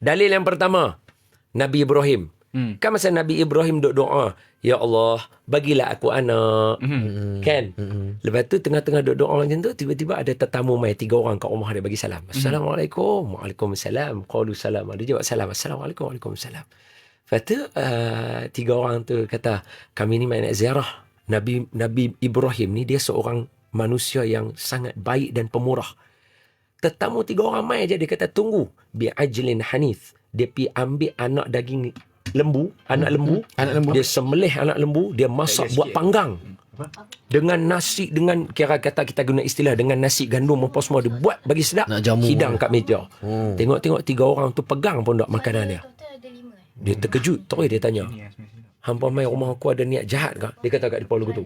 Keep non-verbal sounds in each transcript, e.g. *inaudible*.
Dalil yang pertama, Nabi Ibrahim. Hmm. Kan masa Nabi Ibrahim duk doa, Ya Allah, bagilah aku anak. Hmm. Kan? Lepas tu tengah-tengah duk doa macam tu, tiba-tiba ada tetamu mai tiga orang kat rumah dia bagi salam. Assalamualaikum. Waalaikumsalam. Qalu salam. Dia jawab salam. Assalamualaikum. Waalaikumsalam. Lepas tu uh, tiga orang tu kata, kami ni main nak ziarah. Nabi Nabi Ibrahim ni dia seorang manusia yang sangat baik dan pemurah. Tetamu tiga orang mai je dia kata tunggu bi ajlin hanith. Dia pi ambil anak daging lembu, anak lembu. Anak lembu. Dia sembelih anak lembu, dia masak buat panggang. Dengan nasi dengan kira kata kita guna istilah dengan nasi gandum apa semua dia buat bagi sedap. Nak jamu. Hidang kat meja. Oh. Tengok-tengok tiga orang tu pegang pun tak makanan dia. Dia terkejut terus dia tanya. Hampa mai rumah aku ada niat jahat ke? Dia kata kat depan lugu tu.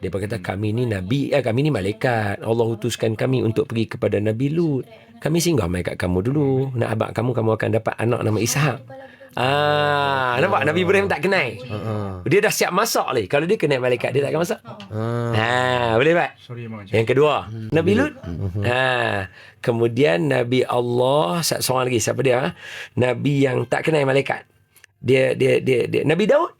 Dia kata kami ni nabi, eh, kami ni malaikat. Allah utuskan kami untuk pergi kepada Nabi Lut. Kami singgah mai kat kamu dulu. Nak abang kamu, kamu akan dapat anak nama Ishak. Ah, nampak Nabi Ibrahim tak kenal. Uh-uh. Dia dah siap masak ni. Kalau dia kenal malaikat, dia tak akan masak. Uh. Ha, boleh tak? Yang kedua, Nabi Lut. Ha, kemudian Nabi Allah, satu seorang lagi siapa dia? ha? Nabi yang tak kenal malaikat. Dia dia dia, dia Nabi Daud.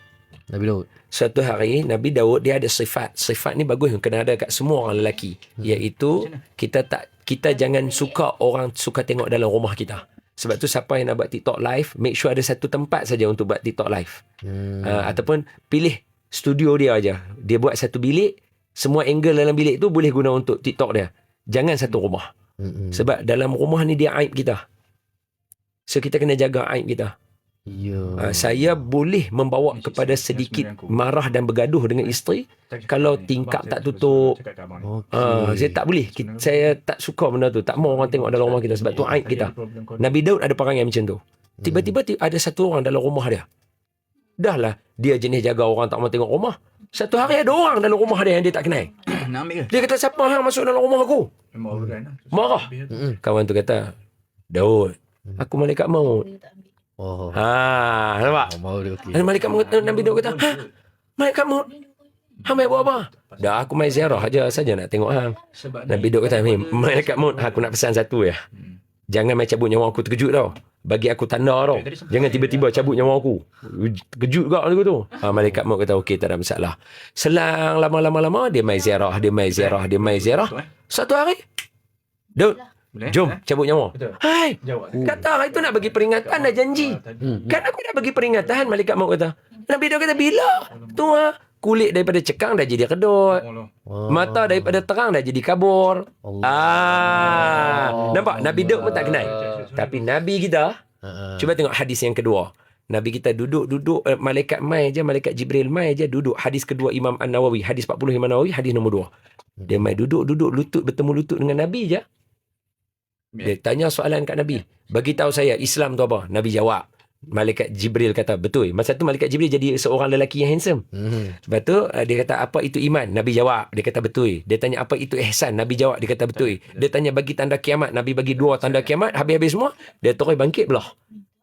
Nabi Daud. Suatu hari Nabi Daud dia ada sifat. Sifat ni bagus kena ada kat semua orang lelaki. Iaitu kita tak kita jangan suka orang suka tengok dalam rumah kita. Sebab tu siapa yang nak buat TikTok live, make sure ada satu tempat saja untuk buat TikTok live. Hmm. Uh, ataupun pilih studio dia aja. Dia buat satu bilik, semua angle dalam bilik tu boleh guna untuk TikTok dia. Jangan satu rumah. Mm-mm. Sebab dalam rumah ni dia aib kita. So kita kena jaga aib kita. Ya. Uh, saya boleh membawa kepada sedikit marah dan bergaduh dengan isteri kalau tingkap tak tutup. Okey. Uh, saya tak boleh. Kita, saya tak suka benda tu. Tak mau orang tengok dalam rumah kita sebab tu aib kita. Nabi Daud ada perangai macam tu. Tiba-tiba ti- ada satu orang dalam rumah dia. Dah lah dia jenis jaga orang tak mau tengok rumah. Satu hari ada orang dalam rumah dia yang dia tak kenal. *coughs* Dia kata siapa yang masuk dalam rumah aku? Memang orang lah. Marah. Mm-mm. Kawan tu kata, Daud, aku malaikat maut. Oh. Ha, nampak? Oh, mau dia okey. Dan malaikat maut, Nabi Daud kata, ha, malaikat maut. Hang mai buat apa? Dah aku mai ziarah aja saja nak tengok hang. Sebab Nabi Daud kata, "Mim, malaikat maut, aku nak pesan satu ya. Jangan mai cabut nyawa aku terkejut tau. Bagi aku tanda tau. Jangan tiba-tiba cabut nyawa aku. Terkejut gak aku tu. Ha, malaikat maut kata, okey tak ada masalah. Selang lama-lama-lama, dia mai ziarah, dia mai ziarah, dia mai ziarah. Satu hari, Daud, Boleh? jom Eh? cabut nyawa. Betul. Hai, Jawab. kata hari tu nak bagi peringatan dah janji. Hmm. Kan aku dah bagi peringatan malaikat maut kata. Nabi Daud kata bila? Tu ha, kulit daripada cekang dah jadi kedut. Oh. Mata daripada terang dah jadi kabur. Allah. Ah, nampak Nabi Daud pun tak kenal. Tapi Nabi kita, cuba tengok hadis yang kedua. Nabi kita duduk-duduk eh, malaikat mai je, malaikat Jibril mai je duduk. Hadis kedua Imam An-Nawawi, hadis 40 Imam An-Nawawi, hadis nombor 2. Dia mai duduk-duduk lutut bertemu lutut dengan Nabi je. Dia tanya soalan kat Nabi. Bagi tahu saya Islam tu apa? Nabi jawab. Malaikat Jibril kata betul. Masa tu malaikat Jibril jadi seorang lelaki yang handsome. Hmm. Lepas tu uh, dia kata apa itu iman? Nabi jawab. Dia kata betul. Dia tanya apa itu ihsan? Nabi jawab. Dia kata betul. Dia tanya bagi tanda kiamat. Nabi bagi dua tanda kiamat. Habis-habis semua. Dia terus bangkit belah.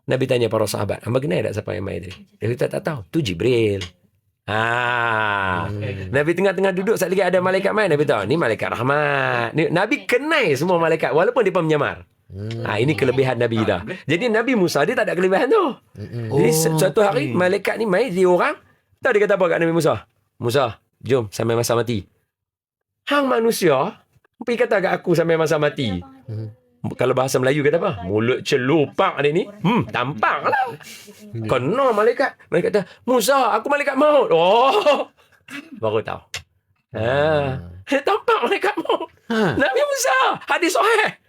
Nabi tanya para sahabat. Hamba kenal tak siapa yang main tadi? Dia kata tak tahu. Tu Jibril. Ah. Nabi tengah-tengah duduk saat lagi ada malaikat main. Nabi tahu ni malaikat rahmat. Ni, Nabi kenal semua malaikat walaupun dia pun menyamar. Hmm. Ah ini kelebihan Nabi dah. Jadi Nabi Musa dia tak ada kelebihan tu. Mm-mm. Jadi su- suatu hari malaikat ni mai dia orang tahu dia kata apa kat Nabi Musa? Musa, jom sampai masa mati. Hang manusia pergi kata kat aku sampai masa mati. Hmm. Kalau bahasa Melayu kata apa? Mulut celupak dia ni. Hmm, tampang lah. Kena malaikat. Malaikat kata, Musa, aku malaikat maut. Oh, baru tahu. Ha. Dia tampak malaikat maut. Ha. Nabi Musa, hadis sahih.